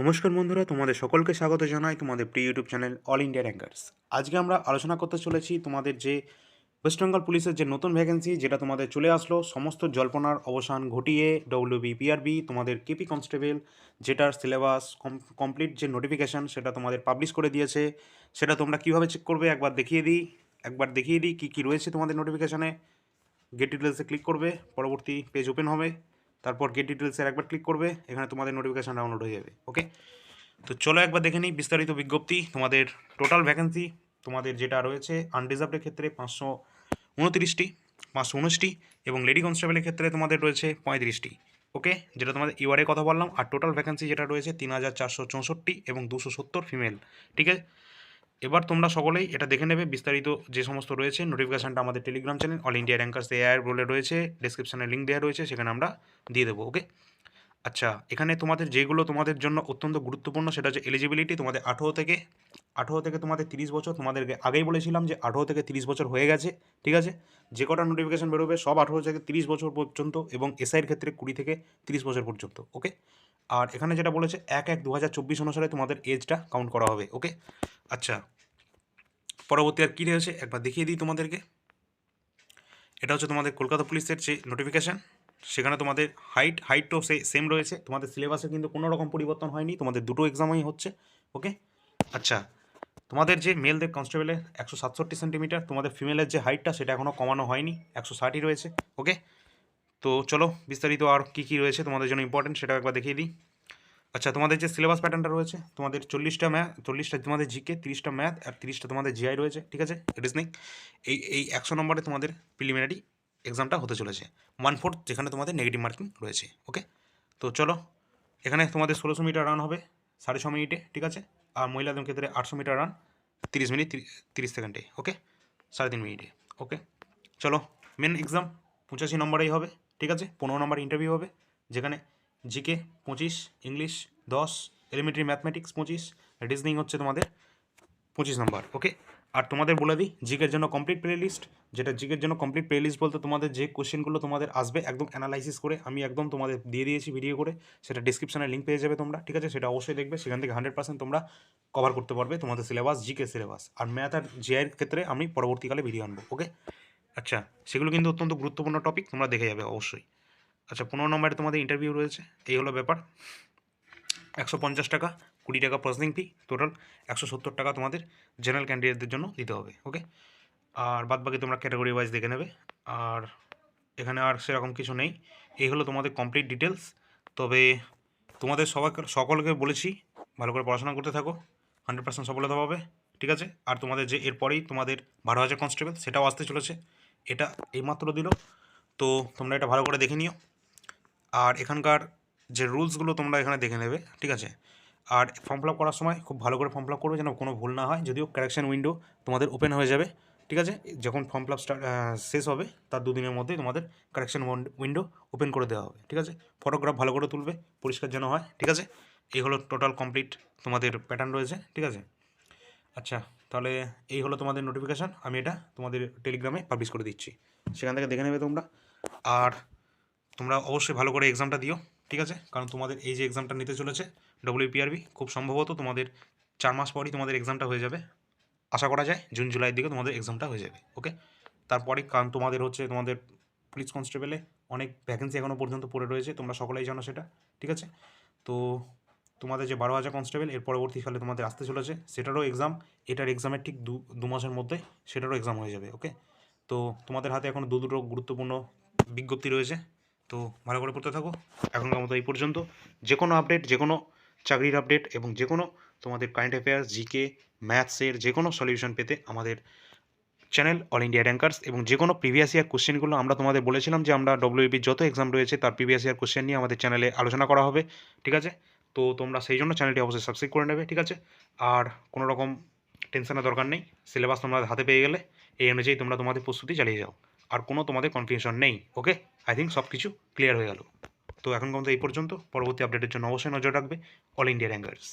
নমস্কার বন্ধুরা, তোমাদের সকলকে স্বাগত জানাই তোমাদের প্রিয় YouTube channel all India rankers. আজকে আমরা আলোচনা করতে চলেছি তোমাদের যে ওয়েস্ট বেঙ্গল পুলিশের যে নতুন ভ্যাকেন্সি, যেটা তোমাদের চলে আসলো, সমস্ত জল্পনার অবসান ঘটিয়ে ডব্লিউবি পিআরবি তোমাদের কেপি কনস্টেবল যেটার সিলেবাস কমপ্লিট যে নোটিফিকেশান সেটা তোমাদের পাবলিশ করে দিয়েছে। সেটা তোমরা কীভাবে চেক করবে একবার দেখিয়ে দিই। একবার দেখিয়ে দিই কী কী রয়েছে তোমাদের নোটিফিকেশানে গেট ডিটেলসে ক্লিক করবে, পরবর্তী পেজ ওপেন হবে। তারপর গেট ডিটেলসের একবার ক্লিক করবে, এখানে তোমাদের নোটিফিকেশান ডাউনলোড হয়ে যাবে ওকে তো চলো একবার দেখে নিই বিস্তারিত বিজ্ঞপ্তি, তোমাদের টোটাল ভ্যাকেন্সি তোমাদের যেটা রয়েছে আনরিজার্ভের ক্ষেত্রে পাঁচশো উনত্রিশটি, পাঁচশো উনিশটি এবং লেডি কনস্টেবলের ক্ষেত্রে তোমাদের রয়েছে পঁয়ত্রিশটি ওকে যেটা তোমাদের ইউআরের কথা বললাম, আর টোটাল ভ্যাকেন্সি যেটা রয়েছে তিন হাজার চারশো চৌষট্টি এবং দুশো সত্তর ফিমেল ঠিক আছে? এবার তোমরা সকলেই এটা দেখে নেবে। বিস্তারিত যে সমস্ত রয়েছে নোটিফিকেশানটা আমাদের Telegram channel all India rankers AIR বলে রয়েছে ডিসক্রিপশানে লিঙ্ক দেওয়া রয়েছে, সেখানে আমরা দিয়ে দেবো ওকে আচ্ছা এখানে তোমাদের যেগুলো তোমাদের জন্য অত্যন্ত গুরুত্বপূর্ণ, সেটা হচ্ছে এলিজিবিলিটি তোমাদের আঠেরো থেকে আঠেরো থেকে তোমাদের তিরিশ বছর, তোমাদেরকে আগেই বলেছিলাম যে আঠেরো থেকে তিরিশ বছর হয়ে গেছে, ঠিক আছে? যে কটা নোটিফিকেশান বেরোবে সব আঠেরো থেকে তিরিশ বছর পর্যন্ত এবং এসআইয়ের ক্ষেত্রে কুড়ি থেকে তিরিশ বছর পর্যন্ত ওকে আর এখানে যেটা বলেছে, এক এক দু হাজার চব্বিশ অনুসারে তোমাদের এজটা কাউন্ট করা হবে ওকে আচ্ছা পরবর্তী আর কী রয়েছে? একবার দেখিয়ে দিই তোমাদেরকে। এটা হচ্ছে তোমাদের কলকাতা পুলিশের যে নোটিফিকেশান সেখানে তোমাদের হাইট হাইটও সে সেম রয়েছে। তোমাদের সিলেবাসে কিন্তু কোনো রকম পরিবর্তন হয়নি, তোমাদের দুটো এক্সামই হচ্ছে ওকে আচ্ছা তোমাদের যে মেলদের কনস্টেবলের একশো সাতষট্টি সেন্টিমিটার তোমাদের ফিমেলের যে হাইটটা সেটা এখনও কমানো হয়নি, একশো ষাটই রয়েছে ওকে তো চলো, বিস্তারিত আর কী কী রয়েছে তোমাদের জন্য ইম্পর্টেন্ট সেটা একবার দেখিয়ে দিই। আচ্ছা তোমাদের যে সিলেবাস প্যাটার্নটা রয়েছে, তোমাদের চল্লিশটা ম্যাথ চল্লিশটা তোমাদের জিকে তিরিশটা ম্যাথ আর তিরিশটা তোমাদের জিআই রয়েছে, ঠিক আছে? রিজনিং এই এই একশো নম্বরে তোমাদের প্রিলিমিনারি এক্সামটা হতে চলেছে ওয়ান ফোর্থ যেখানে তোমাদের নেগেটিভ মার্কিং রয়েছে ওকে তো চলো, এখানে তোমাদের ষোলোশো মিটার রান হবে, সাড়ে ছ মিনিটে, ঠিক আছে? আর মহিলাদের ক্ষেত্রে আটশো মিটার রান, তিরিশ মিনিট তিরিশ সেকেন্ডে ওকে সাড়ে তিন মিনিটে ওকে চলো মেন এক্সাম পঁচাশি নম্বরেই হবে, ঠিক আছে? পনেরো নম্বর ইন্টারভিউ হবে, যেখানে জিকে পঁচিশ, ইংলিশ দশ এলিমেন্টারি ম্যাথমেটিক্স পঁচিশ রিজনিং হচ্ছে তোমাদের পঁচিশ নম্বর ওকে আর তোমাদের বলে দিই, জিকের জন্য কমপ্লিট প্লে লিস্ট যেটা জিকের জন্য কমপ্লিট প্লে লিস্ট বলতে তোমাদের যে কোশ্চেনগুলো তোমাদের আসবে, একদম অ্যানালাইসিস করে আমি একদম তোমাদের দিয়ে দিয়েছি ভিডিও করে, সেটা ডিসক্রিপশানে লিঙ্ক পেয়ে যাবে তোমরা, ঠিক আছে? সেটা অবশ্যই দেখবে, সেখান থেকে হান্ড্রেড পার্সেন্ট তোমরা কভার করতে পারবে তোমাদের সিলেবাস জিকে সিলেবাস আর ম্যাথ আর জিআইয়ের ক্ষেত্রে আমি পরবর্তীকালে ভিডিও আনব ওকে আচ্ছা সেগুলো কিন্তু অত্যন্ত গুরুত্বপূর্ণ টপিক তোমরা দেখে যাবে অবশ্যই। আচ্ছা পনেরো নম্বরে তোমাদের ইন্টারভিউ রয়েছে, এই হলো ব্যাপার। একশো পঞ্চাশ টাকা, কুড়ি টাকা প্রসেসিং ফি টোটাল একশো সত্তর টাকা তোমাদের জেনারেল ক্যান্ডিডেটদের জন্য দিতে হবে ওকে আর বাদ বাকি তোমরা ক্যাটাগরি ওয়াইজ দেখে নেবে। আর এখানে আর সেরকম কিছু নেই। এই হলো তোমাদের কমপ্লিট ডিটেলস তবে তোমাদের সবাইকে সকলকে বলেছি, ভালো করে পড়াশোনা করতে থাকো হান্ড্রেড পার্সেন্ট সফলতা পাবে, ঠিক আছে? আর তোমাদের যে এরপরেই তোমাদের বারো হাজার কনস্টেবল সেটাও আসতে চলেছে। এটা এইমাত্র দিল। তো তোমরা এটা ভালো করে দেখে নিও। আর এখানকার যে রুলসগুলো তোমরা এখানে দেখে নেবে, ঠিক আছে? আর ফর্ম ফিল করার সময় খুব ভালো করে ফর্ম ফিল করবে যেন কোনো ভুল না হয়, যদিও কারেকশন উইন্ডো তোমাদের ওপেন হয়ে যাবে, ঠিক আছে? যখন ফর্ম ফিল শেষ হবে, তার দুদিনের মধ্যেই তোমাদের কারেকশন উইন্ডো ওপেন করে দেওয়া হবে, ঠিক আছে? ফটোগ্রাফ ভালো করে তুলবে, পরিষ্কার যেন হয়, ঠিক আছে? এই হলো টোটাল কমপ্লিট তোমাদের প্যাটার্ন রয়েছে, ঠিক আছে? আচ্ছা তাহলে এই হলো তোমাদের নোটিফিকেশান আমি এটা তোমাদের টেলিগ্রামে পাবলিশ করে দিচ্ছি, সেখান থেকে দেখে নেবে তোমরা। আর তোমরা অবশ্যই ভালো করে এক্সামটা দিও। ঠিক আছে? কারণ তোমাদের এই যে এক্সামটা নিতে চলেছে ডব্লিউপিআরবি খুব সম্ভবত তোমাদের চার মাস পরই তোমাদের এক্সামটা হয়ে যাবে। আশা করা যায় জুন, জুলাইয়ের দিকে তোমাদের এক্সামটা হয়ে যাবে ওকে তারপরে কারণ তোমাদের হচ্ছে তোমাদের পুলিশ কনস্টেবলে অনেক ভ্যাকেন্সি এখনও পর্যন্ত পড়ে রয়েছে, তোমরা সকলেই জানো সেটা, ঠিক আছে? তো তোমাদের যে বারো হাজার কনস্টেবল এর পরবর্তীকালে তোমাদের আসতে চলেছে, সেটারও এক্সাম এটার এক্সামের ঠিক দু দু মাসের মধ্যে সেটারও এক্সাম হয়ে যাবে ওকে তো তোমাদের হাতে এখন দু, দুটো গুরুত্বপূর্ণ বিজ্ঞপ্তি রয়েছে তো ভালো করে পড়তে থাকো। এখনকার মতো এই পর্যন্ত। যে কোনো আপডেট যে কোনো চাকরির আপডেট এবং যে কোনো তোমাদের কারেন্ট অ্যাফেয়ার্স জিকে ম্যাথসের যে কোনো সলিউশন পেতে আমাদের চ্যানেল অল ইন্ডিয়া র্যাঙ্কার্স এবং যে কোনো প্রিভিয়াস ইয়ার কোশ্চেনগুলো আমরা তোমাদের বলেছিলাম যে আমরা ডব্লিউবির যত এক্সাম রয়েছে তার প্রিভিয়াস ইয়ার কোশ্চেন নিয়ে আমাদের চ্যানেলে আলোচনা করা হবে, ঠিক আছে? তো তোমরা সেই জন্য চ্যানেলটি অবশ্যই সাবস্ক্রাইব করে নেবে, ঠিক আছে? আর কোনো রকম টেনশনের দরকার নেই। সিলেবাস তোমরা হাতে পেয়ে গেলে, এই অনুযায়ী তোমরা তোমাদের প্রস্তুতি চালিয়ে যাও। আর কোনো তোমাদের কনফিউশন নেই ওকে আই থিঙ্ক সব কিছু ক্লিয়ার হয়ে গেল। তো এখন পর্যন্ত এই পর্যন্ত। পরবর্তী আপডেটের জন্য অবশ্যই নজর রাখবে। All India rankers